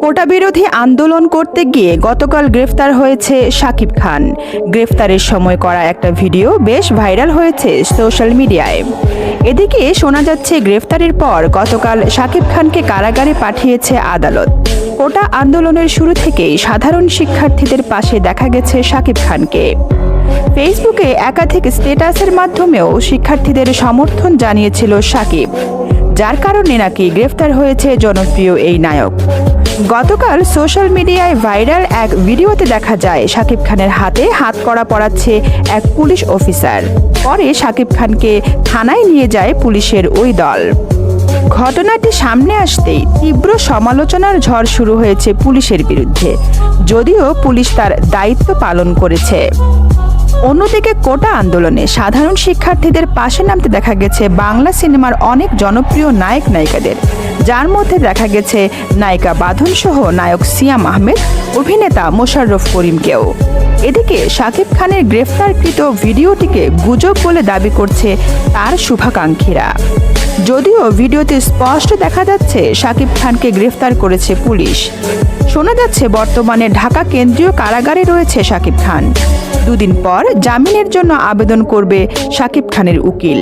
কোটা বিরোধী আন্দোলন করতে গিয়ে গতকাল গ্রেফতার হয়েছে শাকিব খান। গ্রেফতারের সময় করা একটা ভিডিও বেশ ভাইরাল হয়েছে সোশ্যাল মিডিয়ায়। এদিকে শোনা যাচ্ছে, গ্রেফতারের পর গতকাল শাকিব খানকে কারাগারে পাঠিয়েছে আদালত। কোটা আন্দোলনের শুরু থেকেই সাধারণ শিক্ষার্থীদের পাশে দেখা গেছে শাকিব খানকে। ফেসবুকে একাধিক স্ট্যাটাসের মাধ্যমেও শিক্ষার্থীদের সমর্থন জানিয়েছিল সাকিব, যার কারণে নাকি গ্রেফতার হয়েছে জনপ্রিয় এই নায়ক। গতকাল সোশ্যাল মিডিয়ায় ভাইরাল এক ভিডিওতে দেখা যায় শাকিব খানের হাতে হাত করা পড়াচ্ছে এক পুলিশ অফিসার। পরে শাকিব খানকে থানায় নিয়ে যায় পুলিশের ওই দল। ঘটনাটি সামনে আসতেই তীব্র সমালোচনার ঝড় শুরু হয়েছে পুলিশের বিরুদ্ধে, যদিও পুলিশ তার দায়িত্ব পালন করেছে। অন্যদিকে কোটা আন্দোলনে সাধারণ শিক্ষার্থীদের পাশে নামতে দেখা গেছে বাংলা সিনেমার অনেক জনপ্রিয় নায়ক নায়িকাদের। যার মধ্যে দেখা গেছে নায়িকা বাঁধন সহ নায়ক সিয়াম আহমেদ, অভিনেতা মোশাররফ করিমকেও। এদিকে শাকিব খানের গ্রেফতারকৃত ভিডিওটিকে গুজব বলে দাবি করছে তার শুভাকাঙ্ক্ষীরা। যদিও ভিডিওতে স্পষ্ট দেখা যাচ্ছে শাকিব খানকে গ্রেফতার করেছে পুলিশ। শোনা যাচ্ছে বর্তমানে ঢাকা কেন্দ্রীয় কারাগারে রয়েছে শাকিব খান। দুদিন পর জামিনের জন্য আবেদন করবে শাকিব খানের উকিল।